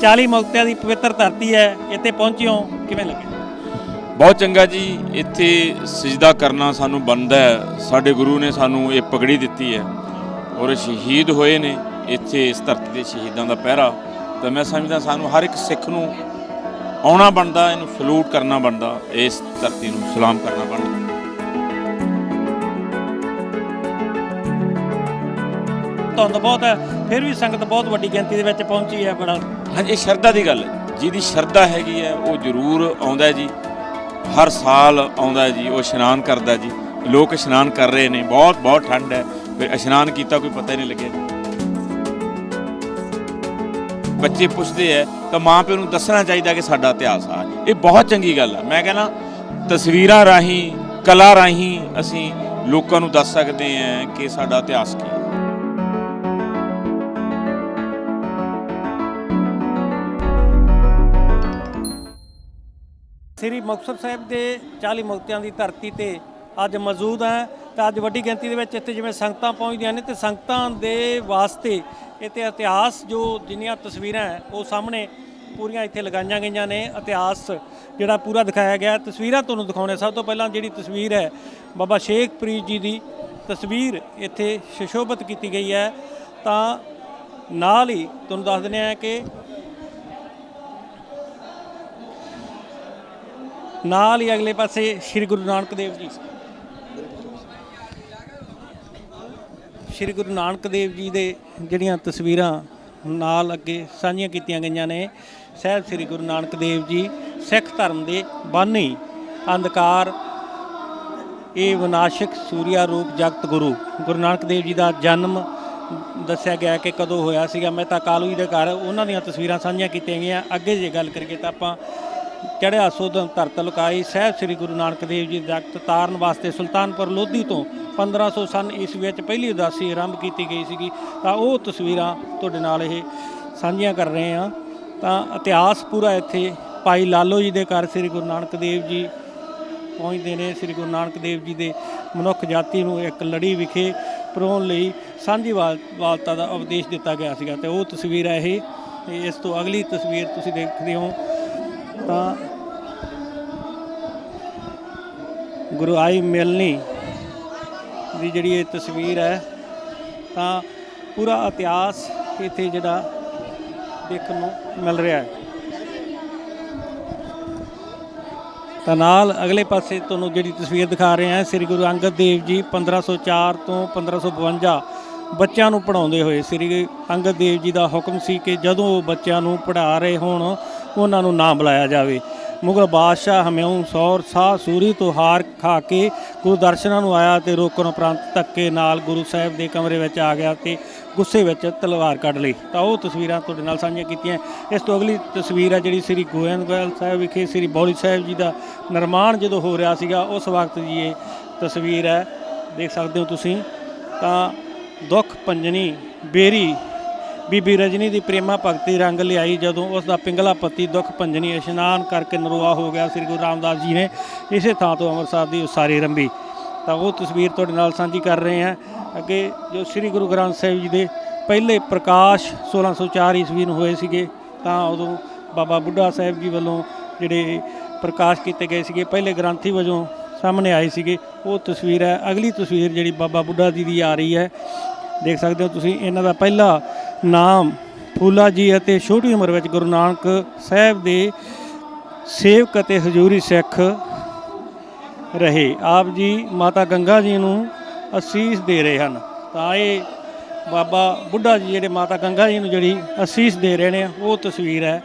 40 ਮੁਕਤਿਆਂ ਦੀ ਪਵਿੱਤਰ ਧਰਤੀ ਹੈ, ਇੱਥੇ ਪਹੁੰਚਿਓ, ਕਿਵੇਂ ਲੱਗਿਆ ਬਹੁਤ ਚੰਗਾ ਜੀ, ਇੱਥੇ ਸਜਦਾ ਕਰਨਾ ਸਾਨੂੰ ਬਣਦਾ ਹੈ। ਸਾਡੇ ਗੁਰੂ ਨੇ ਸਾਨੂੰ ਇਹ ਪਗੜੀ ਦਿੱਤੀ ਹੈ ਔਰ ਸ਼ਹੀਦ ਹੋਏ ਨੇ, ਇੱਥੇ ਇਸ ਧਰਤੀ ਦੇ ਸ਼ਹੀਦਾਂ ਦਾ ਪਹਿਰਾ। ਤਾਂ ਮੈਂ ਸਮਝਦਾ ਸਾਨੂੰ ਹਰ ਇੱਕ ਸਿੱਖ ਨੂੰ ਆਉਣਾ ਬਣਦਾ, ਇਹਨੂੰ ਸਲੂਟ ਕਰਨਾ ਬਣਦਾ, ਇਸ ਧਰਤੀ ਨੂੰ ਸਲਾਮ ਕਰਨਾ ਬਣਦਾ। ਧੁੰਦ ਬਹੁਤ ਹੈ, ਫਿਰ ਵੀ ਸੰਗਤ ਬਹੁਤ ਵੱਡੀ ਗਿਣਤੀ ਦੇ ਵਿੱਚ ਪਹੁੰਚੀ ਹੈ ਬੜਾ। ਹਾਂਜੀ ਇਹ ਸ਼ਰਧਾ ਦੀ ਗੱਲ ਹੈ। ਜਿਹਦੀ ਸ਼ਰਧਾ ਹੈਗੀ ਹੈ, ਉਹ ਜ਼ਰੂਰ ਆਉਂਦਾ ਜੀ। ਹਰ ਸਾਲ ਆਉਂਦਾ ਜੀ, ਉਹ ਇਸ਼ਨਾਨ ਕਰਦਾ ਜੀ। ਲੋਕ ਇਸ਼ਨਾਨ ਕਰ ਰਹੇ ਨੇ, ਬਹੁਤ ਬਹੁਤ ਠੰਡ ਹੈ। ਫਿਰ ਇਸ਼ਨਾਨ ਕੀਤਾ, ਕੋਈ ਪਤਾ ਹੀ ਨਹੀਂ ਲੱਗਿਆ। ਬੱਚੇ ਪੁੱਛਦੇ ਐ ਤਾਂ ਮਾਂ ਪਿਓ ਨੂੰ ਦੱਸਣਾ ਚਾਹੀਦਾ ਕਿ ਸਾਡਾ ਇਤਿਹਾਸ ਆ। ਇਹ ਬਹੁਤ ਚੰਗੀ ਗੱਲ ਆ ਮੈਂ ਕਹਿੰਦਾ, ਤਸਵੀਰਾਂ ਰਾਹੀਂ, ਕਲਾ ਰਾਹੀਂ ਅਸੀਂ ਲੋਕਾਂ ਨੂੰ ਦੱਸ ਸਕਦੇ ਹਾਂ ਕਿ ਸਾਡਾ ਇਤਿਹਾਸ ਕੀ ਸ੍ਰੀ ਮੁਕਤਸਰ ਸਾਹਿਬ ਦੇ 40 ਮੁਕਤਿਆਂ ਦੀ ਧਰਤੀ ਤੇ ਅੱਜ ਮੌਜੂਦ ਹੈ ਤਾਂ ਅੱਜ ਵੱਡੀ ਗਿਣਤੀ ਦੇ ਵਿੱਚ ਇੱਥੇ ਜਿਵੇਂ ਸੰਗਤਾਂ ਪਹੁੰਚਦੀਆਂ ਨੇ ਤੇ ਸੰਗਤਾਂ ਦੇ ਵਾਸਤੇ ਇੱਥੇ ਇਤਿਹਾਸ ਜੋ ਜਿੰਨੀਆਂ ਤਸਵੀਰਾਂ ਹੈ, ਉਹ ਸਾਹਮਣੇ ਪੂਰੀਆਂ ਇੱਥੇ ਲਗਾਈਆਂ ਗਈਆਂ ਨੇ। ਇਤਿਹਾਸ ਜਿਹੜਾ ਪੂਰਾ ਦਿਖਾਇਆ ਗਿਆ। ਤਸਵੀਰਾਂ ਤੁਹਾਨੂੰ ਦਿਖਾਉਣੇ ਸਭ ਤੋਂ ਪਹਿਲਾਂ ਜਿਹੜੀ ਤਸਵੀਰ ਹੈ, ਬਾਬਾ ਸ਼ੇਖ ਪ੍ਰੀਤ ਜੀ ਦੀ ਤਸਵੀਰ ਇੱਥੇ ਸੁਸ਼ੋਭਿਤ ਕੀਤੀ ਗਈ ਹੈ। ਤਾਂ ਨਾਲ ਹੀ ਤੁਹਾਨੂੰ ਦੱਸ ਦਿੰਦੇ ਹਾਂ ਕਿ ਨਾਲ ਹੀ ਅਗਲੇ ਪਾਸੇ ਸ੍ਰੀ ਗੁਰੂ ਨਾਨਕ ਦੇਵ ਜੀ। ਸ੍ਰੀ ਗੁਰੂ ਨਾਨਕ ਦੇਵ ਜੀ ਦੇ ਜਿਹੜੀਆਂ ਤਸਵੀਰਾਂ ਨਾਲ ਅੱਗੇ ਸਾਂਝੀਆਂ ਕੀਤੀਆਂ ਗਈਆਂ ਨੇ, ਸਹਿਬ ਸ੍ਰੀ ਗੁਰੂ ਨਾਨਕ ਦੇਵ ਜੀ ਸਿੱਖ ਧਰਮ ਦੇ ਬਾਨੀ ਅੰਧਕਾਰ, ਇਹ ਵਿਨਾਸ਼ਕ ਸੂਰਿਆ ਰੂਪ ਜਗਤ ਗੁਰੂ ਗੁਰੂ ਨਾਨਕ ਦੇਵ ਜੀ ਦਾ ਜਨਮ ਦੱਸਿਆ ਗਿਆ ਕਿ ਕਦੋਂ ਹੋਇਆ ਸੀਗਾ ਮੈਂ ਤਾਂ ਕਾਲੂ ਜੀ ਦੇ ਘਰ ਉਹਨਾਂ ਦੀਆਂ ਤਸਵੀਰਾਂ ਸਾਂਝੀਆਂ ਕੀਤੀਆਂ ਗਈਆਂ। ਅੱਗੇ ਜੇ ਗੱਲ ਕਰੀਏ ਤਾਂ ਆਪਾਂ ਚੜਿਆ ਸੋਧਨ ਧਰਤ ਲੁਕਾਈ ਸਾਹਿਬ ਸ੍ਰੀ ਗੁਰੂ ਨਾਨਕ ਦੇਵ ਜੀ ਦਾ ਤਾਰਨ ਵਾਸਤੇ ਸੁਲਤਾਨਪੁਰ ਲੋਧੀ ਤੋਂ 1500 ਸਨ। ਈਸਵੀ ਵਿੱਚ ਪਹਿਲੀ ਉਦਾਸੀ ਆਰੰਭ ਕੀਤੀ ਗਈ ਸੀਗੀ। ਤਾਂ ਉਹ ਤਸਵੀਰਾਂ ਤੁਹਾਡੇ ਨਾਲ ਇਹ ਸਾਂਝੀਆਂ ਕਰ ਰਹੇ ਹਾਂ। ਤਾਂ ਇਤਿਹਾਸ ਪੂਰਾ ਇੱਥੇ ਭਾਈ ਲਾਲੋ ਜੀ ਦੇ ਘਰ ਸ੍ਰੀ ਗੁਰੂ ਨਾਨਕ ਦੇਵ ਜੀ ਪਹੁੰਚਦੇ ਨੇ। ਸ੍ਰੀ ਗੁਰੂ ਨਾਨਕ ਦੇਵ ਜੀ ਦੇ ਮਨੁੱਖ ਜਾਤੀ ਨੂੰ ਇੱਕ ਲੜੀ ਵਿਖੇ ਪਰੋਣ ਲਈ ਸਾਂਝੀਵਾਲ ਵਾਲਤਾ ਦਾ ਉਪਦੇਸ਼ ਦਿੱਤਾ ਗਿਆ ਸੀਗਾ। ਤੇ ਉਹ ਤਸਵੀਰ ਹੈ ਇਹ। ਇਸ ਤੋਂ ਅਗਲੀ ਤਸਵੀਰ ਤੁਸੀਂ ਦੇਖਦੇ ਹੋ। ਤਾਂ ਗੁਰੂ ਆਈ ਮਿਲਣੀ ਦੀ ਜਿਹੜੀ ਇਹ ਤਸਵੀਰ ਹੈ, ਤਾਂ ਪੂਰਾ ਇਤਿਹਾਸ ਇੱਥੇ ਜਿਹੜਾ ਦੇਖਣ ਨੂੰ ਮਿਲ ਰਿਹਾ ਹੈ। ਤਾਂ ਨਾਲ ਅਗਲੇ ਪਾਸੇ ਤੁਹਾਨੂੰ ਜਿਹੜੀ ਤਸਵੀਰ ਦਿਖਾ ਰਹੇ ਹਾਂ, ਸ੍ਰੀ ਗੁਰੂ ਅੰਗਦ ਦੇਵ ਜੀ 1504 ਤੋਂ 1552 ਬੱਚਿਆਂ ਨੂੰ ਪੜਾਉਂਦੇ ਹੋਏ ਸ੍ਰੀ ਅੰਗਦ ਦੇਵ ਜੀ ਦਾ ਹੁਕਮ ਸੀ ਕਿ ਜਦੋਂ ਉਹ ਬੱਚਿਆਂ ਨੂੰ ਪੜ੍ਹਾ ਰਹੇ ਹੋਣ, ਉਹਨਾਂ ਨੂੰ ਨਾ ਬੁਲਾਇਆ ਜਾਵੇ। ਮੁਗਲ ਬਾਦਸ਼ਾਹ ਹਮਿਊਂ ਸੌਰ ਸਾਹ ਸੂਰੀ ਤੋਂ ਹਾਰ ਖਾ ਕੇ ਗੁਰੂ ਦਰਸ਼ਨਾਂ ਨੂੰ ਆਇਆ ਤੇ ਰੋਕਣ ਉਪਰੰਤ ਧੱਕੇ ਨਾਲ ਗੁਰੂ ਸਾਹਿਬ ਦੇ ਕਮਰੇ ਵਿੱਚ ਆ ਗਿਆ ਤੇ ਗੁੱਸੇ ਵਿੱਚ ਤਲਵਾਰ ਕੱਢ ਲਈ। ਤਾਂ ਉਹ ਤਸਵੀਰਾਂ ਤੁਹਾਡੇ ਨਾਲ ਸਾਂਝੀਆਂ ਕੀਤੀਆਂ। ਇਸ ਤੋਂ ਅਗਲੀ ਤਸਵੀਰ ਹੈ ਜਿਹੜੀ ਸ੍ਰੀ ਗੋਇੰਦਵਾਲ ਸਾਹਿਬ ਵਿਖੇ ਸ੍ਰੀ ਬੌਲੀ ਸਾਹਿਬ ਜੀ ਦਾ ਨਿਰਮਾਣ ਜਦੋਂ ਹੋ ਰਿਹਾ ਸੀਗਾ, ਉਸ ਵਕਤ ਦੀ ਇਹ ਤਸਵੀਰ ਹੈ। ਦੇਖ ਸਕਦੇ ਹੋ ਤੁਸੀਂ। ਤਾਂ ਦੁੱਖ, ਪੰਜਨੀ, ਬੇਰੀ, ਬੀਬੀ ਰਜਨੀ ਦੀ ਪ੍ਰੇਮਾ ਭਗਤੀ ਰੰਗ ਲਿਆਈ ਜਦੋਂ ਉਸ ਦਾ ਪਿੰਗਲਾ ਪਤੀ ਦੁੱਖ ਭੰਜਨੀ ਇਸ਼ਨਾਨ ਕਰਕੇ ਨਰਵਾ ਹੋ ਗਿਆ ਸ੍ਰੀ ਗੁਰੂ ਰਾਮਦਾਸ ਜੀ ਨੇ, ਇਸੇ ਥਾਂ ਤੋਂ ਅੰਮ੍ਰਿਤਸਰ ਦੀ ਉਸਾਰੀ ਰੰਭੀ। ਤਾਂ ਉਹ ਤਸਵੀਰ ਤੁਹਾਡੇ ਨਾਲ ਸਾਂਝੀ ਕਰ ਰਹੇ ਹਾਂ। ਅੱਗੇ ਜੋ ਸ੍ਰੀ ਗੁਰੂ ਗ੍ਰੰਥ ਸਾਹਿਬ ਜੀ ਦੇ ਪਹਿਲੇ ਪ੍ਰਕਾਸ਼ 1604 ਈਸਵੀ ਨੂੰ ਹੋਏ ਸੀਗੇ, ਤਾਂ ਉਦੋਂ ਬਾਬਾ ਬੁੱਢਾ ਸਾਹਿਬ ਜੀ ਵੱਲੋਂ ਜਿਹੜੇ ਪ੍ਰਕਾਸ਼ ਕੀਤੇ ਗਏ ਸੀਗੇ, ਪਹਿਲੇ ਗ੍ਰੰਥੀ ਵਜੋਂ ਸਾਹਮਣੇ ਆਏ ਸੀਗੇ। ਉਹ ਤਸਵੀਰ ਹੈ, ਅਗਲੀ ਤਸਵੀਰ ਜਿਹੜੀ ਬਾਬਾ ਬੁੱਢਾ ਜੀ ਦੀ ਆ ਰਹੀ ਹੈ ਦੇਖ ਸਕਦੇ ਹੋ ਤੁਸੀਂ, ਇਹਨਾਂ ਦਾ ਪਹਿਲਾ ਨਾਮ ਫੂਲਾ ਜੀ ਅਤੇ ਛੋਟੀ ਉਮਰ ਵਿੱਚ ਗੁਰੂ ਨਾਨਕ ਸਾਹਿਬ ਦੇ ਸੇਵਕ ਅਤੇ ਹਜ਼ੂਰੀ ਸਿੱਖ ਰਹੇ। ਆਪ ਜੀ ਮਾਤਾ ਗੰਗਾ ਜੀ ਨੂੰ ਅਸੀਸ ਦੇ ਰਹੇ ਹਨ। ਤਾਂ ਇਹ ਬਾਬਾ ਬੁੱਢਾ ਜੀ ਜਿਹੜੇ ਮਾਤਾ ਗੰਗਾ ਜੀ ਨੂੰ ਜਿਹੜੀ ਅਸੀਸ ਦੇ ਰਹੇ ਨੇ, ਉਹ ਤਸਵੀਰ ਹੈ।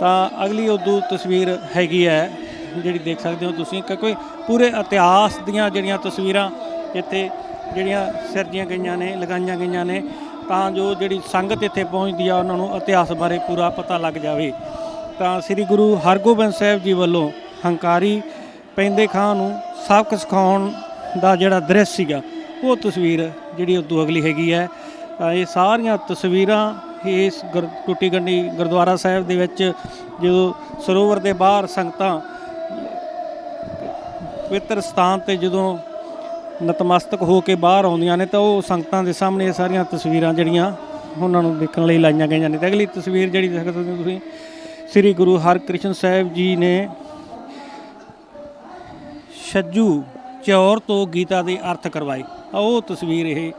ਤਾਂ ਅਗਲੀ ਉਦੋਂ ਤਸਵੀਰ ਹੈਗੀ ਹੈ, ਜਿਹੜੀ ਦੇਖ ਸਕਦੇ ਹੋ ਤੁਸੀਂ, ਕਿ ਕੋਈ ਪੂਰੇ ਇਤਿਹਾਸ ਦੀਆਂ ਜਿਹੜੀਆਂ ਤਸਵੀਰਾਂ ਇੱਥੇ ਜਿਹੜੀਆਂ ਸਿਰਜੀਆਂ ਗਈਆਂ ਨੇ, ਲਗਾਈਆਂ ਗਈਆਂ ਨੇ, ਤਾਂ ਜੋ ਜਿਹੜੀ ਸੰਗਤ ਇੱਥੇ ਪਹੁੰਚਦੀ ਆ, ਉਹਨਾਂ ਨੂੰ ਇਤਿਹਾਸ ਬਾਰੇ ਪੂਰਾ ਪਤਾ ਲੱਗ ਜਾਵੇ। ਤਾਂ ਸ੍ਰੀ ਗੁਰੂ ਹਰਗੋਬਿੰਦ ਸਾਹਿਬ ਜੀ ਵੱਲੋਂ ਹੰਕਾਰੀ ਪੈਂਦੇ ਖਾਂ ਨੂੰ ਸਬਕ ਸਿਖਾਉਣ ਦਾ ਜਿਹੜਾ ਦ੍ਰਿਸ਼ ਸੀਗਾ, ਉਹ ਤਸਵੀਰ ਜਿਹੜੀ ਉਦੋਂ ਅਗਲੀ ਹੈਗੀ ਹੈ। ਤਾਂ ਇਹ ਸਾਰੀਆਂ ਤਸਵੀਰਾਂ ਇਸ ਗੁਰ- ਟੁੱਟੀ ਗੰਢੀ ਗੁਰਦੁਆਰਾ ਸਾਹਿਬ ਦੇ ਵਿੱਚ ਜਦੋਂ ਸਰੋਵਰ ਦੇ ਬਾਹਰ ਸੰਗਤਾਂ ਪਵਿੱਤਰ ਸਥਾਨ ਤੇ ਜਦੋਂ ਨਤਮਸਤਕ ਹੋ ਕੇ ਬਾਹਰ ਆਉਂਦੀਆਂ ਨੇ ਤਾਂ ਉਹ ਸੰਗਤਾਂ ਦੇ ਸਾਹਮਣੇ ਇਹ ਸਾਰੀਆਂ ਤਸਵੀਰਾਂ ਜਿਹੜੀਆਂ ਉਹਨਾਂ ਨੂੰ ਦੇਖਣ ਲਈ ਲਾਈਆਂ ਗਈਆਂ ਨੇ ਤੇ ਅਗਲੀ ਤਸਵੀਰ ਜਿਹੜੀ ਦੇਖ ਸਕਦੇ ਹੋ ਤੁਸੀਂ, ਸ੍ਰੀ ਗੁਰੂ ਹਰਕ੍ਰਿਸ਼ਨ ਸਾਹਿਬ ਜੀ ਨੇ ਛੱਜੂ ਚੌਰ ਤੋਂ ਗੀਤਾ ਦੇ ਅਰਥ ਕਰਵਾਏ। ਉਹ ਤਸਵੀਰ ਇਹ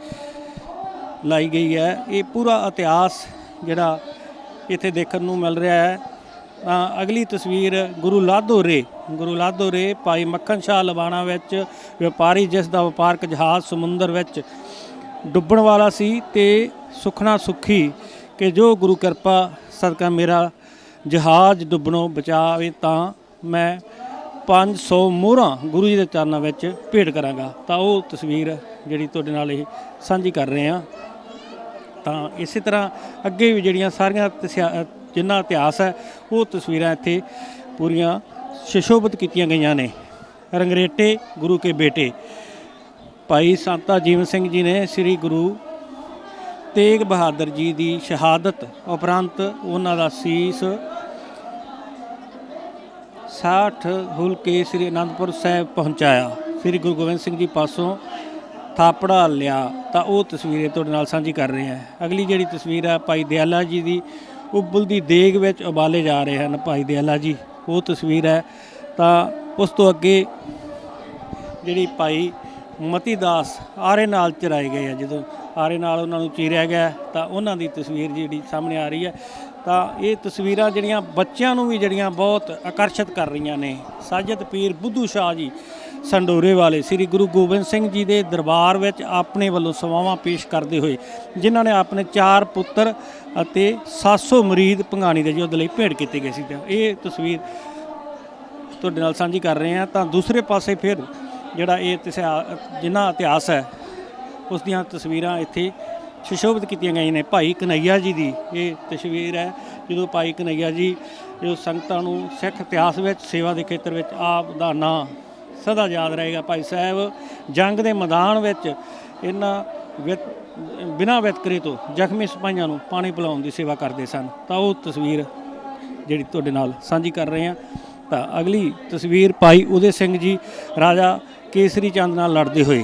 ਲਾਈ ਗਈ ਹੈ। ਇਹ ਪੂਰਾ ਇਤਿਹਾਸ ਜਿਹੜਾ ਇੱਥੇ ਦੇਖਣ ਨੂੰ ਮਿਲ ਰਿਹਾ ਹੈ। ਤਾਂ ਅਗਲੀ ਤਸਵੀਰ ਗੁਰੂ ਲਾਧੋ ਰੇ ਗੁਰੂ ਲਾਧੋਰੇ ਭਾਈ ਮੱਖਣ ਸ਼ਾਹ ਲਵਾਣਾ ਵਿੱਚ ਵਪਾਰੀ ਜਿਸ ਦਾ ਵਪਾਰਕ ਜਹਾਜ਼ ਸਮੁੰਦਰ ਵਿੱਚ ਡੁੱਬਣ ਵਾਲਾ ਸੀ ਤੇ ਸੁਖਣਾ ਸੁਖੀ ਕਿ ਜੋ ਗੁਰੂ ਕਿਰਪਾ ਸਦਕਾ ਮੇਰਾ ਜਹਾਜ਼ ਡੁੱਬਣੋਂ ਬਚਾਵੇ ਤਾਂ ਮੈਂ 500 ਮੋਹਰਾਂ ਗੁਰੂ ਜੀ ਦੇ ਚਰਨਾਂ ਵਿੱਚ ਭੇਟ ਕਰਾਂਗਾ। ਤਾਂ ਉਹ ਤਸਵੀਰ ਜਿਹੜੀ ਤੁਹਾਡੇ ਨਾਲ ਇਹ ਸਾਂਝੀ ਕਰ ਰਹੇ ਹਾਂ। ਤਾਂ ਇਸੇ ਤਰ੍ਹਾਂ ਅੱਗੇ ਵੀ ਜਿਹੜੀਆਂ ਸਾਰੀਆਂ ਤਸਿਆ- ਜਿੰਨਾ ਇਤਿਹਾਸ ਹੈ, ਉਹ ਤਸਵੀਰਾਂ ਇੱਥੇ ਪੂਰੀਆਂ ਸ਼ਿਸ਼ੋਭਿਤ ਕੀਤੀਆਂ ਗਈਆਂ ਨੇ। ਰੰਗਰੇਟੇ ਗੁਰੂ ਕੇ ਬੇਟੇ ਭਾਈ ਸੰਤਾ ਜੀਵਨ ਸਿੰਘ ਜੀ ਨੇ ਸ੍ਰੀ ਗੁਰੂ ਤੇਗ ਬਹਾਦਰ ਜੀ ਦੀ ਸ਼ਹਾਦਤ ਉਪਰੰਤ ਉਹਨਾਂ ਦਾ ਸੀਸ 60 ਹੁਲ ਕੇ ਸ੍ਰੀ ਅਨੰਦਪੁਰ ਸਾਹਿਬ ਪਹੁੰਚਾਇਆ। ਸ੍ਰੀ ਗੁਰੂ ਗੋਬਿੰਦ ਸਿੰਘ ਜੀ ਪਾਸੋਂ ਥਾਪੜਾ ਲਿਆ ਤਾਂ ਉਹ ਤਸਵੀਰ ਤੁਹਾਡੇ ਨਾਲ ਸਾਂਝੀ ਕਰ ਰਹੇ ਹਾਂ। ਅਗਲੀ ਜਿਹੜੀ ਤਸਵੀਰ ਹੈ ਭਾਈ ਦਿਆਲਾ ਜੀ ਦੀ ਉਬਲਦੀ ਦੇਗ ਵਿੱਚ ਉਬਾਲੇ ਜਾ ਰਹੇ ਹਨ ਭਾਈ ਦਿਆਲਾ ਜੀ। ਉਹ ਤਸਵੀਰ ਹੈ, ਤਾਂ ਉਸ ਤੋਂ ਅੱਗੇ ਜਿਹੜੀ ਭਾਈ ਮਤੀ ਦਾਸ ਆਰੇ ਨਾਲ ਚਰਾਏ ਗਏ ਆ, ਜਦੋਂ ਆਰੇ ਨਾਲ ਉਹਨਾਂ ਨੂੰ ਚੀਰਿਆ ਗਿਆ, ਤਾਂ ਉਹਨਾਂ ਦੀ ਤਸਵੀਰ ਜਿਹੜੀ ਸਾਹਮਣੇ ਆ ਰਹੀ ਹੈ। ਤਾਂ ਇਹ ਤਸਵੀਰਾਂ ਜਿਹੜੀਆਂ ਬੱਚਿਆਂ ਨੂੰ ਵੀ ਜਿਹੜੀਆਂ ਬਹੁਤ ਆਕਰਸ਼ਿਤ ਕਰ ਰਹੀਆਂ ਨੇ। ਸਾਜਦ ਪੀਰ ਬੁੱਧੂ ਸ਼ਾਹ ਜੀ ਸੰਡੋਰੇ ਵਾਲੇ ਸ੍ਰੀ ਗੁਰੂ ਗੋਬਿੰਦ ਸਿੰਘ ਜੀ ਦੇ ਦਰਬਾਰ ਵਿੱਚ ਆਪਣੇ ਵੱਲੋਂ ਸੇਵਾਵਾਂ ਪੇਸ਼ ਕਰਦੇ ਹੋਏ, ਜਿਨ੍ਹਾਂ ਨੇ ਆਪਣੇ ਚਾਰ ਪੁੱਤਰ ਅਤੇ 700 ਮਰੀਦ ਭੰਗਾਣੀ ਦੇ ਯੁੱਧ ਲਈ ਭੇਟ ਕੀਤੇ ਗਏ ਸੀ। ਤਾਂ ਇਹ ਤਸਵੀਰ ਤੁਹਾਡੇ ਨਾਲ ਸਾਂਝੀ ਕਰ ਰਹੇ ਹਾਂ। ਤਾਂ ਦੂਸਰੇ ਪਾਸੇ ਫਿਰ ਜਿਹੜਾ ਇਹ ਇਤਿਹਾਸ ਜਿੰਨਾ ਇਤਿਹਾਸ ਹੈ, ਉਸ ਦੀਆਂ ਤਸਵੀਰਾਂ ਇੱਥੇ ਸੁਸ਼ੋਭਿਤ ਕੀਤੀਆਂ ਗਈਆਂ ਨੇ। ਭਾਈ ਕਨਈਆ ਜੀ ਦੀ ਇਹ ਤਸਵੀਰ ਹੈ, ਜਦੋਂ ਭਾਈ ਕਨਈਆ ਜੀ, ਜੋ ਸੰਗਤਾਂ ਨੂੰ ਸਿੱਖ ਇਤਿਹਾਸ ਵਿੱਚ, ਸੇਵਾ ਦੇ ਖੇਤਰ ਵਿੱਚ ਆਪ ਦਾ ਨਾਂ ਸਦਾ ਯਾਦ ਰਹੇਗਾ ਭਾਈ ਸਾਹਿਬ, ਜੰਗ ਦੇ ਮੈਦਾਨ ਵਿੱਚ ਇਹਨਾਂ ਵਿਤ ਬਿਨਾਂ ਵਿਤਕਰੇ ਤੋਂ ਜ਼ਖਮੀ ਸਿਪਾਹੀਆਂ ਨੂੰ ਪਾਣੀ ਪਿਲਾਉਣ ਦੀ ਸੇਵਾ ਕਰਦੇ ਸਨ। ਤਾਂ ਉਹ ਤਸਵੀਰ ਜਿਹੜੀ ਤੁਹਾਡੇ ਨਾਲ ਸਾਂਝੀ ਕਰ ਰਹੇ ਹਾਂ। ਤਾਂ ਅਗਲੀ ਤਸਵੀਰ ਭਾਈ ਉਦੇ ਸਿੰਘ ਜੀ, ਰਾਜਾ ਕੇਸਰੀ ਚੰਦ ਨਾਲ ਲੜਦੇ ਹੋਏ।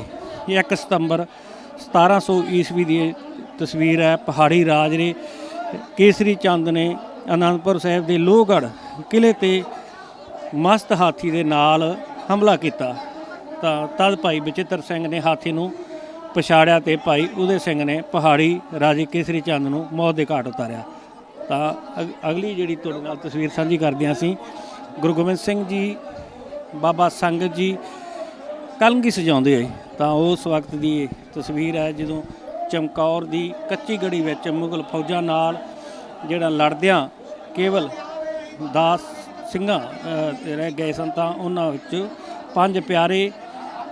ਇਹ 1 ਸਤੰਬਰ 1700 ਈਸਵੀ ਦੀ ਇਹ ਤਸਵੀਰ ਹੈ। ਪਹਾੜੀ ਰਾਜ ਨੇ ਕੇਸਰੀ ਚੰਦ ਨੇ ਅਨੰਦਪੁਰ ਸਾਹਿਬ ਦੇ ਲੋਹਗੜ੍ਹ ਕਿਲੇ ਤੇ ਮਸਤ ਹਾਥੀ ਦੇ ਨਾਲ ਹਮਲਾ ਕੀਤਾ। ਤਾਂ ਤਦ ਭਾਈ ਬਚਿੱਤਰ ਸਿੰਘ ਨੇ ਹਾਥੀ ਨੂੰ ਪਛਾੜਿਆ ਤੇ ਭਾਈ ਉਦੇ ਸਿੰਘ ਨੇ ਪਹਾੜੀ ਰਾਜੇ ਕੇਸਰੀ ਚੰਦ ਨੂੰ ਮੌਤ ਦੇ ਘਾਟ ਉਤਾਰਿਆ। ਤਾਂ ਅਗ- ਅਗਲੀ ਜਿਹੜੀ ਤੁਹਾਡੇ ਨਾਲ ਤਸਵੀਰ ਸਾਂਝੀ ਕਰਦੇ ਹਾਂ ਅਸੀਂ, ਗੁਰੂ ਗੋਬਿੰਦ ਸਿੰਘ ਜੀ, ਬਾਬਾ ਸੰਗਤ ਜੀ ਕਲਗੀ ਸਜਾਉਂਦੇ ਆ ਤਾਂ ਉਸ ਵਕਤ ਦੀ ਇਹ ਤਸਵੀਰ ਹੈ ਜਦੋਂ ਚਮਕੌਰ ਦੀ ਕੱਚੀ ਗੜੀ ਵਿੱਚ ਮੁਗਲ ਫੌਜਾਂ ਨਾਲ ਜਿਹੜਾ ਲੜਦਿਆਂ ਕੇਵਲ ਦਾਸ ਸਿੰਘਾਂ ਰਹਿ ਗਏ ਸਨ ਤਾਂ ਉਹਨਾਂ ਵਿੱਚ ਪੰਜ ਪਿਆਰੇ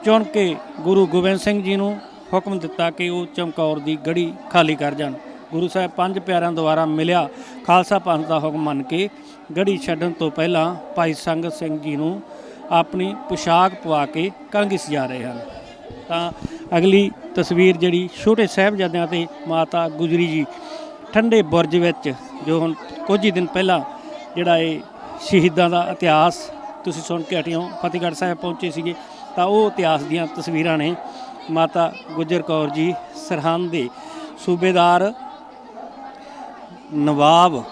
ਚੁਣ ਕੇ ਗੁਰੂ ਗੋਬਿੰਦ ਸਿੰਘ ਜੀ ਨੂੰ ਹੁਕਮ ਦਿੱਤਾ ਕਿ ਉਹ ਚਮਕੌਰ ਦੀ ਗੜੀ ਖਾਲੀ ਕਰ ਜਾਣ। ਗੁਰੂ ਸਾਹਿਬ ਪੰਜ ਪਿਆਰਿਆਂ ਦੁਆਰਾ ਮਿਲਿਆ ਖਾਲਸਾ ਪੰਥ ਦਾ ਹੁਕਮ ਮੰਨ ਕੇ ਗੜੀ ਛੱਡਣ ਤੋਂ ਪਹਿਲਾਂ ਭਾਈ ਸੰਗਤ ਸਿੰਘ ਜੀ ਨੂੰ ਆਪਣੀ ਪੁਸ਼ਾਕ ਪਵਾ ਕੇ ਕੰਗੀ ਸਜਾ ਰਹੇ ਹਨ। ਤਾਂ ਅਗਲੀ ਤਸਵੀਰ ਜਿਹੜੀ ਛੋਟੇ ਸਾਹਿਬਜ਼ਾਦਿਆਂ ਤੇ ਮਾਤਾ ਗੁਜਰੀ ਜੀ ਠੰਡੇ ਬੁਰਜ ਵਿੱਚ ਜੋ ਹੁਣ ਕੁਝ ਹੀ ਦਿਨ ਪਹਿਲਾਂ ਜਿਹੜਾ ਇਹ ਸ਼ਹੀਦਾਂ ਦਾ ਇਤਿਹਾਸ ਤੁਸੀਂ ਸੁਣ ਕੇ ਹਟਿਓ ਫਤਿਹਗੜ੍ਹ ਸਾਹਿਬ ਪਹੁੰਚੇ ਸੀਗੇ, ਤਾਂ ਉਹ ਇਤਿਹਾਸ ਦੀਆਂ ਤਸਵੀਰਾਂ ਨੇ ਮਾਤਾ ਗੁਜਰ ਕੌਰ ਜੀ ਸਰਹੰਦ ਦੇ ਸੂਬੇਦਾਰ ਨਵਾਬ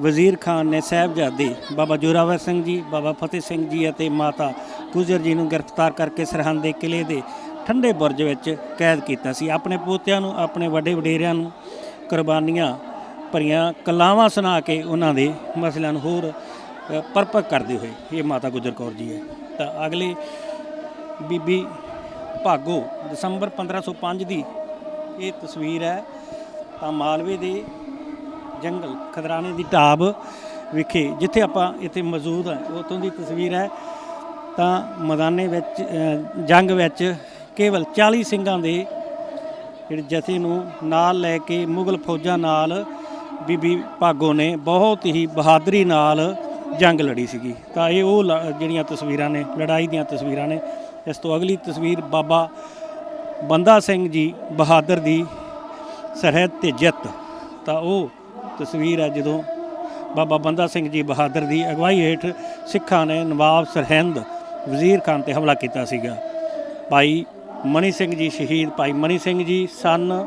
ਵਜ਼ੀਰ ਖਾਨ ਨੇ ਸਾਹਿਬਜ਼ਾਦੇ ਬਾਬਾ ਜੋਰਾਵਰ ਸਿੰਘ ਜੀ, ਬਾਬਾ ਫਤਿਹ ਸਿੰਘ ਜੀ ਅਤੇ ਮਾਤਾ ਗੁਜਰ ਜੀ ਨੂੰ ਗ੍ਰਿਫਤਾਰ ਕਰਕੇ ਸਰਹੰਦ ਦੇ ਕਿਲੇ ਦੇ ਠੰਡੇ ਬੁਰਜ ਵਿੱਚ ਕੈਦ ਕੀਤਾ ਸੀ। ਆਪਣੇ ਪੋਤਿਆਂ ਨੂੰ, ਆਪਣੇ ਵੱਡੇ ਵਡੇਰਿਆਂ ਨੂੰ ਕੁਰਬਾਨੀਆਂ ਭਰੀਆਂ ਕਲਾਵਾਂ ਸੁਣਾ ਕੇ ਉਹਨਾਂ ਦੇ ਮਸਲਿਆਂ ਨੂੰ ਹੋਰ ਅ, ਪਰਪਕ ਕਰਦੇ ਹੋਏ ਇਹ ਮਾਤਾ ਗੁਜਰ ਕੌਰ ਜੀ ਹੈ। ਤਾਂ ਅਗਲੇ ਬੀਬੀ ਭਾਗੋ ਦਸੰਬਰ 1505 ਦੀ ਇਹ ਤਸਵੀਰ ਹੈ। ਤਾਂ ਮਾਲਵੇ ਦੇ ਜੰਗਲ ਖਦਰਾਣੇ ਦੀ ਢਾਬ ਵਿਖੇ ਜਿੱਥੇ ਆਪਾਂ ਇੱਥੇ ਮੌਜੂਦ ਹਾਂ ਉਤੋਂ ਦੀ ਤਸਵੀਰ ਹੈ। ਤਾਂ ਮੈਦਾਨੇ ਵਿੱਚ ਜੰਗ ਵਿੱਚ ਕੇਵਲ 40 ਸਿੰਘਾਂ ਦੇ ਜਿਹੜੇ ਜਥੇ ਨੂੰ ਨਾਲ ਲੈ ਕੇ ਮੁਗਲ ਫੌਜਾਂ ਨਾਲ ਬੀਬੀ ਭਾਗੋ ਨੇ ਬਹੁਤ ਹੀ ਬਹਾਦਰੀ ਨਾਲ ਜੰਗ ਲੜੀ ਸੀਗੀ। ਤਾਂ ਇਹ ਉਹ ਲ- ਜਿਹੜੀਆਂ ਤਸਵੀਰਾਂ ਨੇ, ਲੜਾਈ ਦੀਆਂ ਤਸਵੀਰਾਂ ਨੇ, ਇਸ ਤੋਂ ਅਗਲੀ ਤਸਵੀਰ ਬਾਬਾ ਬੰਦਾ ਸਿੰਘ ਜੀ ਬਹਾਦਰ ਦੀ ਸਰਹੱਦ ਤੇ ਜਿੱਤ। ਤਾਂ ਉਹ ਤਸਵੀਰ ਹੈ ਜਦੋਂ ਬਾਬਾ ਬੰਦਾ ਸਿੰਘ ਜੀ ਬਹਾਦਰ ਦੀ ਅਗਵਾਈ ਹੇਠ ਸਿੱਖਾਂ ਨੇ ਨਵਾਬ ਸਰਹਿੰਦ ਵਜ਼ੀਰ ਖਾਨ ਤੇ ਹਮਲਾ ਕੀਤਾ ਸੀਗਾ। ਭਾਈ ਮਨੀ ਸਿੰਘ ਜੀ ਸ਼ਹੀਦ, ਭਾਈ ਮਨੀ ਸਿੰਘ ਜੀ ਸਨ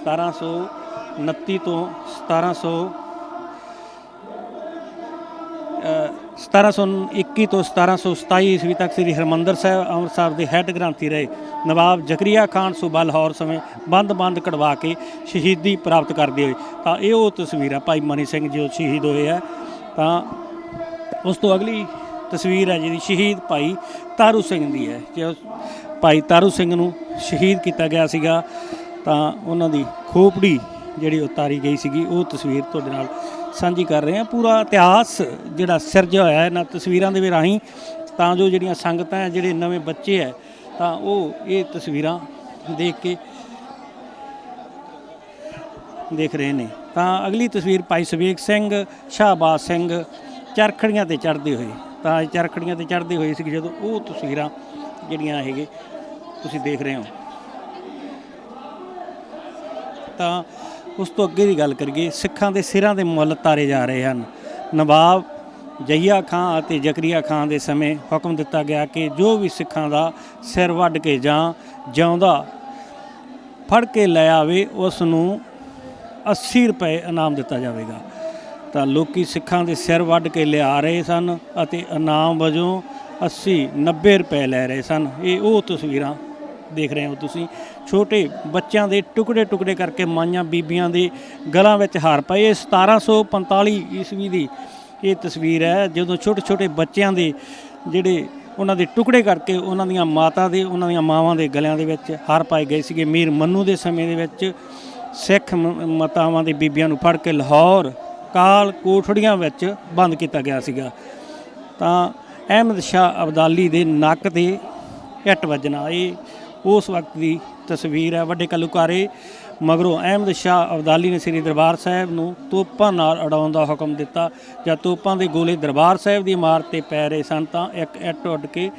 1700 29 ਤੋਂ 1700 ਅ, 1721 ਤੋਂ 1727 ਈਸਵੀ ਤੱਕ ਸ੍ਰੀ ਹਰਮੰਦਰ ਸਾਹਿਬ ਅੰਮ੍ਰਿਤਸਰ ਦੇ ਹੈੱਡ ਗ੍ਰੰਥੀ ਰਹੇ। ਨਵਾਬ ਜ਼ਕਰੀਆ ਖਾਨ ਸੂਬਾ ਲਾਹੌਰ ਸਮੇਂ ਬੰਦ-ਬੰਦ ਕਢਵਾ ਕੇ ਸ਼ਹੀਦੀ ਪ੍ਰਾਪਤ ਕਰਦੇ ਹੋਏ। ਤਾਂ ਇਹ ਉਹ ਤਸਵੀਰ ਹੈ ਭਾਈ ਮਨੀ ਸਿੰਘ ਜੋ ਸ਼ਹੀਦ ਹੋਏ ਆ। ਤਾਂ ਉਸ ਤੋਂ ਅਗਲੀ ਤਸਵੀਰ ਹੈ ਜਿਹੜੀ ਸ਼ਹੀਦ ਭਾਈ ਤਾਰੂ ਸਿੰਘ ਦੀ ਹੈ ਜੇ ਭਾਈ ਤਾਰੂ ਸਿੰਘ ਨੂੰ ਸ਼ਹੀਦ ਕੀਤਾ ਗਿਆ ਸੀਗਾ। ਤਾਂ ਉਹਨਾਂ ਦੀ ਖੋਪੜੀ ਜਿਹੜੀ ਉਤਾਰੀ ਗਈ ਸੀਗੀ, ਉਹ ਤਸਵੀਰ ਤੁਹਾਡੇ ਨਾਲ ਸਾਂਝੀ ਕਰ ਰਹੇ ਹਾਂ। ਪੂਰਾ ਇਤਿਹਾਸ ਜਿਹੜਾ ਸਿਰਜਿਆ ਹੋਇਆ ਇਹਨਾਂ ਤਸਵੀਰਾਂ ਦੇ ਰਾਹੀਂ, ਤਾਂ ਜੋ ਜਿਹੜੀਆਂ ਸੰਗਤਾਂ ਹੈ, ਜਿਹੜੇ ਨਵੇਂ ਬੱਚੇ ਹੈ, ਤਾਂ ਉਹ ਇਹ ਤਸਵੀਰਾਂ ਦੇਖ ਕੇ ਦੇਖ ਰਹੇ ਨੇ। ਤਾਂ ਅਗਲੀ ਤਸਵੀਰ ਭਾਈ ਸਵੇਗ ਸਿੰਘ, ਸ਼ਾਹਬਾਜ਼ ਸਿੰਘ ਚਰਖੜੀਆਂ ਤੇ ਚੜ੍ਹਦੇ ਹੋਏ। ਤਾਂ ਚਰਖੜੀਆਂ ਤੇ ਚੜ੍ਹਦੇ ਹੋਏ ਸੀ ਜਦੋਂ ਉਹ ਤਸਵੀਰਾਂ ਜਿਹੜੀਆਂ ਹੈਗੇ, ਤੁਸੀਂ ਦੇਖ ਰਹੇ ਹੋ। ਤਾਂ ਉਸ ਤੋਂ ਅੱਗੇ ਦੀ ਗੱਲ ਕਰੀਏ, ਸਿੱਖਾਂ ਦੇ ਸਿਰਾਂ ਦੇ ਮੁੱਲ ਤਾਰੇ ਜਾ ਰਹੇ ਹਨ। ਨਵਾਬ ਜਹੀਆ ਖਾਂ ਅਤੇ ਜ਼ਕਰੀਆ ਖਾਂ ਦੇ ਸਮੇਂ ਹੁਕਮ ਦਿੱਤਾ ਗਿਆ ਕਿ ਜੋ ਵੀ ਸਿੱਖਾਂ ਦਾ ਸਿਰ ਵੱਢ ਕੇ ਜਾਂ ਜਿਉਂਦਾ ਫੜ ਕੇ ਲੈ ਆਵੇ ਉਸ ਨੂੰ 80 ਰੁਪਏ ਇਨਾਮ ਦਿੱਤਾ ਜਾਵੇਗਾ। ਤਾਂ ਲੋਕੀ ਸਿੱਖਾਂ ਦੇ ਸਿਰ ਵੱਢ ਕੇ ਲਿਆ ਰਹੇ ਸਨ ਅਤੇ ਇਨਾਮ ਵਜੋਂ 80 90 ਰੁਪਏ ਲੈ ਰਹੇ ਸਨ। ਇਹ ਉਹ ਤਸਵੀਰਾਂ ਦੇਖ ਰਹੇ ਹੋ ਤੁਸੀਂ। ਛੋਟੇ ਬੱਚਿਆਂ ਦੇ ਟੁਕੜੇ ਟੁਕੜੇ ਕਰਕੇ ਮਾਈਆਂ ਬੀਬੀਆਂ ਦੇ ਗਲਾਂ ਵਿੱਚ ਹਾਰ ਪਏ। ਇਹ 1745 ਈਸਵੀ ਦੀ ਇਹ ਤਸਵੀਰ ਹੈ, ਜਦੋਂ ਛੋਟੇ ਛੋਟੇ ਬੱਚਿਆਂ ਦੇ ਜਿਹੜੇ ਉਹਨਾਂ ਦੇ ਟੁਕੜੇ ਕਰਕੇ ਉਹਨਾਂ ਦੀਆਂ ਮਾਤਾ ਦੇ, ਉਹਨਾਂ ਦੀਆਂ ਮਾਵਾਂ ਦੇ ਗਲਿਆਂ ਦੇ ਵਿੱਚ ਹਾਰ ਪਾਏ ਗਏ ਸੀਗੇ। ਮੀਰ ਮੰਨੂ ਦੇ ਸਮੇਂ ਦੇ ਵਿੱਚ ਸਿੱਖ ਮ- ਮਾਤਾਵਾਂ ਦੇ ਬੀਬੀਆਂ ਨੂੰ ਫੜ ਕੇ ਲਾਹੌਰ ਕਾਲ ਕੋਠੜੀਆਂ ਵਿੱਚ ਬੰਦ ਕੀਤਾ ਗਿਆ ਸੀਗਾ। ਤਾਂ ਅਹਿਮਦ ਸ਼ਾਹ ਅਬਦਾਲੀ ਦੇ ਨੱਕ ਤੇ ਇੱਟ ਵੱਜਣਾ। ਇਹ ਉਸ ਵਕਤ ਦੀ ਤਸਵੀਰ ਹੈ ਵੱਡੇ ਕਲੂਕਾਰੇ ਮਗਰੋਂ ਅਹਿਮਦ ਸ਼ਾਹ ਅਬਦਾਲੀ ਨੇ ਸ੍ਰੀ ਦਰਬਾਰ ਸਾਹਿਬ ਨੂੰ ਤੋਪਾਂ ਨਾਲ ਉਡਾਉਣ ਦਾ ਹੁਕਮ ਦਿੱਤਾ। ਜਦ ਤੋਪਾਂ ਦੇ ਗੋਲੇ ਦਰਬਾਰ ਸਾਹਿਬ ਦੀ ਇਮਾਰਤ ਤੇ ਪੈ ਰਹੇ ਸਨ ਤਾਂ ਇੱਕ ਇੱਟ ਉੱਡ ਕੇ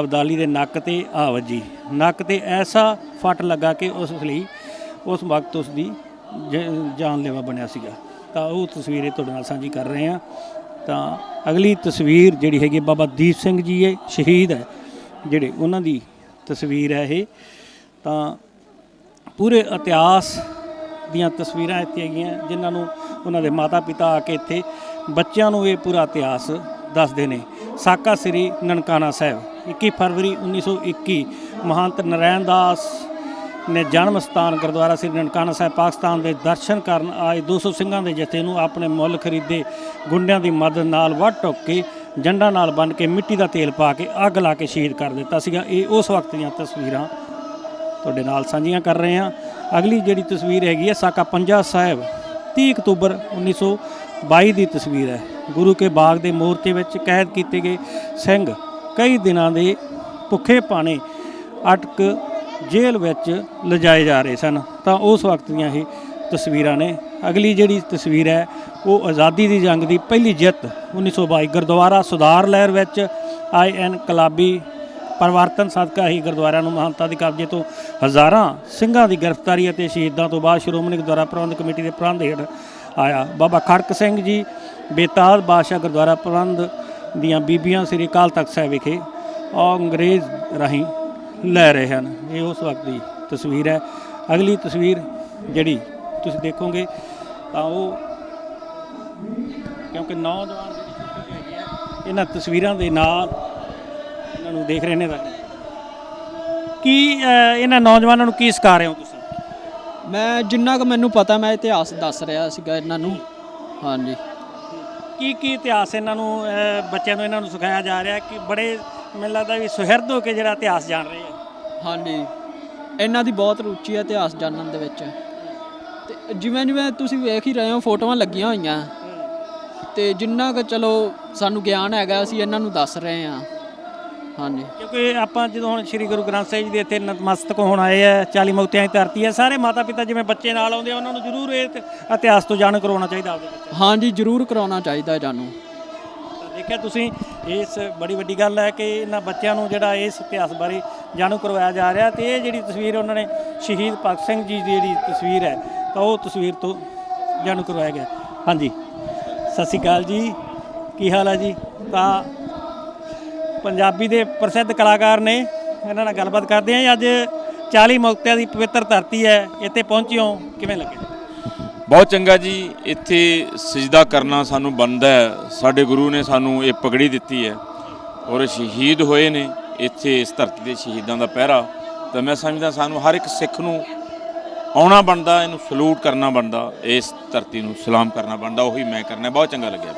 ਅਬਦਾਲੀ ਦੇ ਨੱਕ ਤੇ ਆ ਵੱਜੀ। ਨੱਕ ਤੇ ਐਸਾ ਫੱਟ ਲੱਗਾ ਕਿ ਉਸ ਲਈ ਉਸ ਵਕਤ ਉਸ ਦੀ ਜਾਨਲੇਵਾ ਬਣਿਆ ਸੀਗਾ। ਤਾਂ ਉਹ ਤਸਵੀਰ ਇਹ ਤੁਹਾਡੇ ਨਾਲ ਸਾਂਝੀ ਕਰ ਰਹੇ ਹਾਂ। ਤਾਂ ਅਗਲੀ ਤਸਵੀਰ ਜਿਹੜੀ ਹੈਗੀ ਬਾਬਾ ਦੀਪ ਸਿੰਘ ਜੀ ਇਹ ਸ਼ਹੀਦ ਹੈ, ਜਿਹੜੇ ਉਹਨਾਂ ਦੀ ਤਸਵੀਰ ਹੈ ਇਹ। ਤਾਂ ਪੂਰੇ ਇਤਿਹਾਸ ਦੀਆਂ ਤਸਵੀਰਾਂ ਇੱਥੇ ਹੈਗੀਆਂ, ਜਿਨ੍ਹਾਂ ਨੂੰ ਉਹਨਾਂ ਦੇ ਮਾਤਾ ਪਿਤਾ ਆ ਕੇ ਇੱਥੇ ਬੱਚਿਆਂ ਨੂੰ ਇਹ ਪੂਰਾ ਇਤਿਹਾਸ ਦੱਸਦੇ ਨੇ। ਸਾਕਾ ਸ੍ਰੀ ਨਨਕਾਣਾ ਸਾਹਿਬ 21 ਫਰਵਰੀ 1921 ਮਹੰਤ ਨਰੈਣ ਦਾਸ ਨੇ ਜਨਮ ਸਥਾਨ ਗੁਰਦੁਆਰਾ ਸ੍ਰੀ ਨਨਕਾਣਾ ਸਾਹਿਬ, ਪਾਕਿਸਤਾਨ ਦੇ ਦਰਸ਼ਨ ਕਰਨ ਆਏ 200 ਸਿੰਘਾਂ ਦੇ ਜਥੇ ਨੂੰ ਆਪਣੇ ਮੁੱਲ ਖਰੀਦੇ ਗੁੰਡਿਆਂ ਦੀ ਮਦਦ ਨਾਲ ਵੱਢ ਟੁੱਕ ਕੇ ਜੰਡਾਂ ਨਾਲ ਬੰਨ ਕੇ ਮਿੱਟੀ ਦਾ ਤੇਲ ਪਾ ਕੇ ਅੱਗ ਲਾ ਕੇ ਸ਼ਹੀਦ ਕਰ ਦਿੱਤਾ ਸੀਗਾ। ਇਹ ਉਸ ਵਕਤ ਦੀਆਂ ਤਸਵੀਰਾਂ ਤੁਹਾਡੇ ਨਾਲ ਸਾਂਝੀਆਂ ਕਰ ਰਹੇ ਹਾਂ। ਅਗਲੀ ਜਿਹੜੀ ਤਸਵੀਰ ਹੈਗੀ ਹੈ ਸਾਕਾ ਪੰਜਾ ਸਾਹਿਬ 30 ਅਕਤੂਬਰ 1922 ਦੀ ਤਸਵੀਰ ਹੈ। ਗੁਰੂ ਕੇ ਬਾਗ ਦੇ ਮੋਰਚੇ ਵਿੱਚ ਕੈਦ ਕੀਤੇ ਗਏ ਸਿੰਘ ਕਈ ਦਿਨਾਂ ਦੇ ਭੁੱਖੇ ਪਾਣੇ ਅਟਕ ਜੇਲ੍ਹ ਵਿੱਚ ਲਿਜਾਏ ਜਾ ਰਹੇ ਸਨ। ਤਾਂ ਉਸ ਵਕਤ ਦੀਆਂ ਇਹ ਤਸਵੀਰਾਂ ਨੇ। ਅਗਲੀ ਜਿਹੜੀ ਤਸਵੀਰ ਹੈ ਉਹ ਆਜ਼ਾਦੀ ਦੀ ਜੰਗ ਦੀ ਪਹਿਲੀ ਜਿੱਤ 1922 ਗੁਰਦੁਆਰਾ ਸੁਧਾਰ ਲਹਿਰ ਵਿੱਚ ਆਈ ਐਨਕਲਾਬੀ ਪਰਿਵਰਤਨ ਸਦਕਾ ਹੀ ਗੁਰਦੁਆਰਿਆਂ ਨੂੰ ਮਹਾਨਤਾ ਦੇ ਕਬਜ਼ੇ ਤੋਂ ਹਜ਼ਾਰਾਂ ਸਿੰਘਾਂ ਦੀ ਗ੍ਰਿਫਤਾਰੀ ਅਤੇ ਸ਼ਹੀਦਾਂ ਤੋਂ ਬਾਅਦ ਸ਼੍ਰੋਮਣੀ ਗੁਰਦੁਆਰਾ ਪ੍ਰਬੰਧਕ ਕਮੇਟੀ ਦੇ ਪ੍ਰਬੰਧ ਹੇਠ ਆਇਆ। ਬਾਬਾ ਖੜਕ ਸਿੰਘ ਜੀ, ਬੇਤਾਲ ਬਾਦਸ਼ਾਹ ਗੁਰਦੁਆਰਾ ਪ੍ਰਬੰਧ ਦੀਆਂ ਬੀਬੀਆਂ ਸ੍ਰੀ ਅਕਾਲ ਤਖਤ ਸਾਹਿਬ ਵਿਖੇ ਅੰਗਰੇਜ਼ ਰਾਹੀਂ ਲੈ ਰਹੇ ਹਨ। ਇਹ ਉਸ ਵਕਤ ਦੀ ਤਸਵੀਰ ਹੈ। ਅਗਲੀ ਤਸਵੀਰ ਜਿਹੜੀ ਤੁਸੀਂ ਦੇਖੋਗੇ ਤਾਂ ਉਹ ਕਿਉਂਕਿ ਨੌਜਵਾਨ ਜਿਹੜੀ ਪੀੜ੍ਹੀ ਹੈਗੀ ਇਹਨਾਂ ਤਸਵੀਰਾਂ ਦੇ ਨਾਲ ਇਹਨਾਂ ਨੂੰ ਦੇਖ ਰਹੇ ਨੇ ਤਾਂ ਕੀ ਅਹ, ਇਹਨਾਂ ਨੌਜਵਾਨਾਂ ਨੂੰ ਕੀ ਸਿਖਾ ਰਹੇ ਹੋ ਤੁਸੀਂ? ਮੈਂ ਜਿੰਨਾ ਕੁ ਮੈਨੂੰ ਪਤਾ ਮੈਂ ਇਤਿਹਾਸ ਦੱਸ ਰਿਹਾ ਸੀਗਾ ਇਹਨਾਂ ਨੂੰ। ਹਾਂਜੀ। ਕੀ ਕੀ ਇਤਿਹਾਸ ਇਹਨਾਂ ਨੂੰ ਅਹ, ਬੱਚਿਆਂ ਨੂੰ ਇਹਨਾਂ ਨੂੰ ਸਿਖਾਇਆ ਜਾ ਰਿਹਾ ਕਿ ਬੜੇ ਮੈਨੂੰ ਲੱਗਦਾ ਵੀ ਸੁਹਿਰਦ ਹੋ ਕੇ ਜਿਹੜਾ ਇਤਿਹਾਸ ਜਾਣ ਰਹੇ ਆ? ਹਾਂਜੀ। ਇਹਨਾਂ ਦੀ ਬਹੁਤ ਰੁਚੀ ਹੈ ਇਤਿਹਾਸ ਜਾਣਨ ਦੇ ਵਿੱਚ। ਤੇ ਜਿਵੇਂ ਜਿਵੇਂ ਤੁਸੀਂ ਵੇਖ ਹੀ ਰਹੇ ਹੋ ਫੋਟੋਆਂ ਲੱਗੀਆਂ ਹੋਈਆਂ। ਤੇ ਜਿੰਨਾ ਕੁ ਚਲੋ ਸਾਨੂੰ ਗਿਆਨ ਹੈਗਾ ਅਸੀਂ ਇਹਨਾਂ ਨੂੰ ਦੱਸ ਰਹੇ ਹਾਂ। ਹਾਂਜੀ। ਕਿਉਂਕਿ ਆਪਾਂ ਜਦੋਂ ਹੁਣ ਸ੍ਰੀ ਗੁਰੂ ਗ੍ਰੰਥ ਸਾਹਿਬ ਜੀ ਦੇ ਇੱਥੇ ਨਤਮਸਤਕ ਹੋਣ ਆਏ ਆ 40 ਮੁਕਤਿਆਂ ਦੀ ਧਰਤੀ ਹੈ ਸਾਰੇ ਮਾਤਾ ਪਿਤਾ ਜਿਵੇਂ ਬੱਚੇ ਨਾਲ ਆਉਂਦੇ ਆ ਉਹਨਾਂ ਨੂੰ ਜ਼ਰੂਰ ਇਹ ਇਤ- ਇਤਿਹਾਸ ਤੋਂ ਜਾਣੂ ਕਰਵਾਉਣਾ ਚਾਹੀਦਾ ਆਪਦੇ ਹਾਂਜੀ ਜ਼ਰੂਰ ਕਰਾਉਣਾ ਚਾਹੀਦਾ ਜਾਨੂੰ ਤਾਂ ਦੇਖਿਆ ਤੁਸੀਂ ਇਸ ਬੜੀ ਵੱਡੀ ਗੱਲ ਹੈ ਕਿ ਇਹਨਾਂ ਬੱਚਿਆਂ ਨੂੰ ਜਿਹੜਾ ਇਸ ਇਤਿਹਾਸ ਬਾਰੇ ਜਾਣੂ ਕਰਵਾਇਆ ਜਾ ਰਿਹਾ ਤੇ ਇਹ ਜਿਹੜੀ ਤਸਵੀਰ ਉਹਨਾਂ ਨੇ ਸ਼ਹੀਦ ਭਗਤ ਸਿੰਘ ਜੀ ਦੀ ਜਿਹੜੀ ਤਸਵੀਰ ਹੈ ਤਾਂ ਉਹ ਤਸਵੀਰ ਤੋਂ ਜਾਣੂ ਕਰਵਾਇਆ ਗਿਆ। ਹਾਂਜੀ। ਸਤਿ ਸ਼੍ਰੀ ਅਕਾਲ ਜੀ। ਕੀ ਹਾਲ ਹੈ ਜੀ? ਤਾਂ ਪੰਜਾਬੀ ਦੇ ਪ੍ਰਸਿੱਧ ਕਲਾਕਾਰ ਨੇ ਇਹਨਾਂ ਨਾਲ ਗੱਲਬਾਤ ਕਰਦੇ ਆਂ ਅੱਜ 40 ਮੁਕਤਿਆਂ ਦੀ ਪਵਿੱਤਰ ਧਰਤੀ ਹੈ। ਇੱਥੇ ਪਹੁੰਚੇ ਕਿਵੇਂ ਲੱਗੇ? ਬਹੁਤ ਚੰਗਾ ਜੀ। ਇੱਥੇ ਸਜਦਾ ਕਰਨਾ ਸਾਨੂੰ ਬਣਦਾ ਹੈ। ਸਾਡੇ ਗੁਰੂ ਨੇ ਸਾਨੂੰ ਇਹ ਪਗੜੀ ਦਿੱਤੀ ਹੈ ਔਰ ਸ਼ਹੀਦ ਹੋਏ ਨੇ ਇੱਥੇ ਇਸ ਧਰਤੀ ਦੇ ਸ਼ਹੀਦਾਂ ਦਾ ਪਹਿਰਾ। ਤਾਂ ਮੈਂ ਸਮਝਦਾ ਸਾਨੂੰ ਹਰ ਇੱਕ ਸਿੱਖ ਨੂੰ ਆਉਣਾ ਬਣਦਾ ਇਹਨੂੰ ਸਲੂਟ ਕਰਨਾ ਬਣਦਾ ਇਸ ਧਰਤੀ ਨੂੰ ਸਲਾਮ ਕਰਨਾ ਬਣਦਾ ਉਹੀ ਮੈਂ ਕਰਨਾ ਬਹੁਤ ਚੰਗਾ ਲੱਗਿਆ।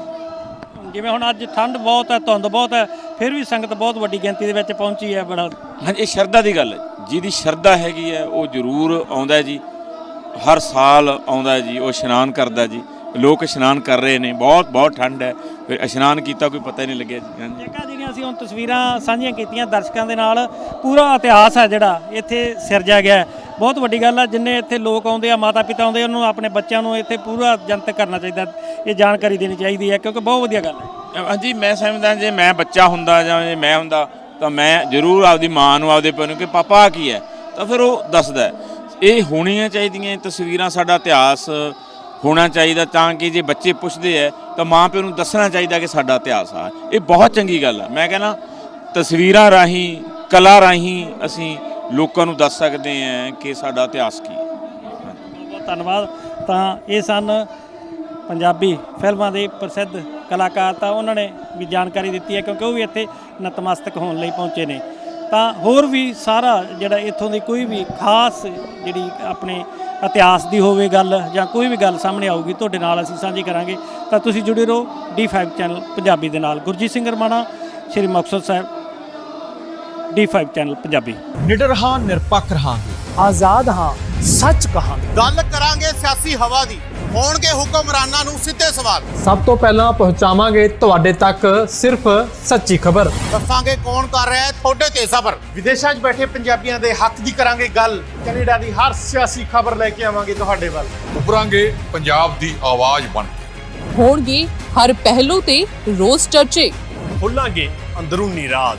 ਜਿਵੇਂ ਹੁਣ ਅੱਜ ਠੰਡ ਬਹੁਤ ਹੈ ਧੁੰਦ ਬਹੁਤ ਹੈ ਫਿਰ ਵੀ ਸੰਗਤ ਬਹੁਤ ਵੱਡੀ ਗਿਣਤੀ ਦੇ ਵਿੱਚ ਪਹੁੰਚੀ ਹੈ ਬੜਾ। ਹਾਂਜੀ ਇਹ ਸ਼ਰਧਾ ਦੀ ਗੱਲ ਹੈ। ਜਿਹਦੀ ਸ਼ਰਧਾ ਹੈਗੀ ਹੈ ਉਹ ਜ਼ਰੂਰ ਆਉਂਦਾ ਜੀ। ਹਰ ਸਾਲ ਆਉਂਦਾ ਜੀ ਉਹ ਇਸ਼ਨਾਨ ਕਰਦਾ ਜੀ। ਲੋਕ ਇਸ਼ਨਾਨ ਕਰ ਰਹੇ ਨੇ ਬਹੁਤ ਬਹੁਤ ਠੰਡ ਹੈ। ਫਿਰ ਇਸ਼ਨਾਨ ਕੀਤਾ ਕੋਈ ਪਤਾ ਹੀ ਨਹੀਂ ਲੱਗਿਆ ਜੀ। ਹਾਂਜੀ। ਜੇਕਾ ਜਿਹੜੀਆਂ ਅਸੀਂ ਹੁਣ ਤਸਵੀਰਾਂ ਸਾਂਝੀਆਂ ਕੀਤੀਆਂ ਦਰਸ਼ਕਾਂ ਦੇ ਨਾਲ ਪੂਰਾ ਇਤਿਹਾਸ ਹੈ ਜਿਹੜਾ ਇੱਥੇ ਸਿਰਜਿਆ ਗਿਆ ਹੈ। ਬਹੁਤ ਵੱਡੀ ਗੱਲ ਆ, ਜਿੰਨੇ ਇੱਥੇ ਲੋਕ ਆਉਂਦੇ ਆ, ਮਾਤਾ ਪਿਤਾ ਆਉਂਦੇ ਉਹਨਾਂ ਨੂੰ ਆਪਣੇ ਬੱਚਿਆਂ ਨੂੰ ਇੱਥੇ ਪੂਰਾ ਜਨਤਕ ਕਰਨਾ ਚਾਹੀਦਾ, ਇਹ ਜਾਣਕਾਰੀ ਦੇਣੀ ਚਾਹੀਦੀ ਹੈ, ਕਿਉਂਕਿ ਬਹੁਤ ਵਧੀਆ ਗੱਲ ਹੈ। ਹਾਂਜੀ, ਮੈਂ ਸਮਝਦਾ ਜੇ ਮੈਂ ਬੱਚਾ ਹੁੰਦਾ ਜਾਂ ਜੇ ਮੈਂ ਹੁੰਦਾ, ਤਾਂ ਮੈਂ ਜ਼ਰੂਰ ਆਪਦੀ ਮਾਂ ਨੂੰ, ਆਪਦੇ ਪਿਓ ਨੂੰ ਕਿ ਪਾਪਾ ਆਹ ਕੀ ਹੈ? ਤਾਂ ਫਿਰ ਉਹ ਦੱਸਦਾ ਇਹ ਹੋਣੀਆਂ ਚਾਹੀਦੀਆਂ ਤਸਵੀਰਾਂ ਸਾਡਾ ਇਤਿਹਾਸ ਹੋਣਾ ਚਾਹੀਦਾ, ਤਾਂ ਕਿ ਜੇ ਬੱਚੇ ਪੁੱਛਦੇ ਹੈ, ਤਾਂ ਮਾਂ ਪਿਓ ਨੂੰ ਦੱਸਣਾ ਚਾਹੀਦਾ ਕਿ ਸਾਡਾ ਇਤਿਹਾਸ ਆ। ਇਹ ਬਹੁਤ ਚੰਗੀ ਗੱਲ ਆ। ਮੈਂ ਕਹਿੰਦਾ, ਤਸਵੀਰਾਂ ਰਾਹੀਂ, ਕਲਾ ਰਾਹੀਂ ਅਸੀਂ ਲੋਕਾਂ ਨੂੰ ਦੱਸ ਸਕਦੇ ਹਾਂ ਕਿ ਸਾਡਾ ਇਤਿਹਾਸ ਕੀ ਹੈ। ਬਹੁਤ ਬਹੁਤ ਧੰਨਵਾਦ। ਤਾਂ ਇਹ ਸਨ ਪੰਜਾਬੀ ਫਿਲਮਾਂ ਦੇ ਪ੍ਰਸਿੱਧ ਕਲਾਕਾਰ। ਤਾਂ ਉਹਨਾਂ ਨੇ ਵੀ ਜਾਣਕਾਰੀ ਦਿੱਤੀ ਹੈ ਕਿਉਂਕਿ ਉਹ ਵੀ ਇੱਥੇ ਨਤਮਸਤਕ ਹੋਣ ਲਈ ਪਹੁੰਚੇ ਨੇ। ਤਾਂ ਹੋਰ ਵੀ ਸਾਰਾ ਜਿਹੜਾ ਇੱਥੋਂ ਦੀ ਕੋਈ ਵੀ ਖਾਸ ਜਿਹੜੀ ਆਪਣੇ ਇਤਿਹਾਸ ਦੀ ਹੋਵੇ ਗੱਲ ਜਾਂ ਕੋਈ ਵੀ ਗੱਲ ਸਾਹਮਣੇ ਆਊਗੀ, ਤੁਹਾਡੇ ਨਾਲ ਅਸੀਂ ਸਾਂਝੀ ਕਰਾਂਗੇ। ਤਾਂ ਤੁਸੀਂ ਜੁੜੇ ਰਹੋ D5 ਚੈਨਲ ਪੰਜਾਬੀ ਦੇ ਨਾਲ। Gurjeet Singh Ramana Shri Muktsar Sahib. D5 channel Punjabi. ਨਿਡਰ ਹਾਂ ਨਿਰਪੱਖ ਰਹਾਂਗੇ। ਆਜ਼ਾਦ ਹਾਂ ਸੱਚ ਕਹਾਂਗੇ। ਗੱਲ ਕਰਾਂਗੇ ਸਿਆਸੀ ਹਵਾ ਦੀ। ਹੋਣਗੇ ਹੁਕਮਰਾਨਾਂ ਨੂੰ ਸਿੱਧੇ ਸਵਾਲ। ਸਭ ਤੋਂ ਪਹਿਲਾਂ ਪਹੁੰਚਾਵਾਂਗੇ ਤੁਹਾਡੇ ਤੱਕ ਸਿਰਫ ਸੱਚੀ ਖਬਰ। ਦੱਸਾਂਗੇ ਕੌਣ ਕਰ ਰਿਹਾ ਹੈ ਤੁਹਾਡੇ ਤੇ ਸਬਰ। ਵਿਦੇਸ਼ਾਂ 'ਚ ਬੈਠੇ ਪੰਜਾਬੀਆਂ ਦੇ ਹੱਕ ਦੀ ਕਰਾਂਗੇ ਗੱਲ। ਕੈਨੇਡਾ ਦੀ ਹਰ ਸਿਆਸੀ ਖਬਰ ਲੈ ਕੇ ਆਵਾਂਗੇ ਤੁਹਾਡੇ ਵੱਲ। ਉਭਰਾਂਗੇ ਪੰਜਾਬ ਦੀ ਆਵਾਜ਼ ਬਣ ਕੇ। ਹੋਣਗੇ ਹਰ ਪਹਿਲੂ ਤੇ ਰੋਜ਼ ਚਰਚੇ। ਖੁੱਲਾਂਗੇ ਅੰਦਰੂਨੀ ਰਾਜ।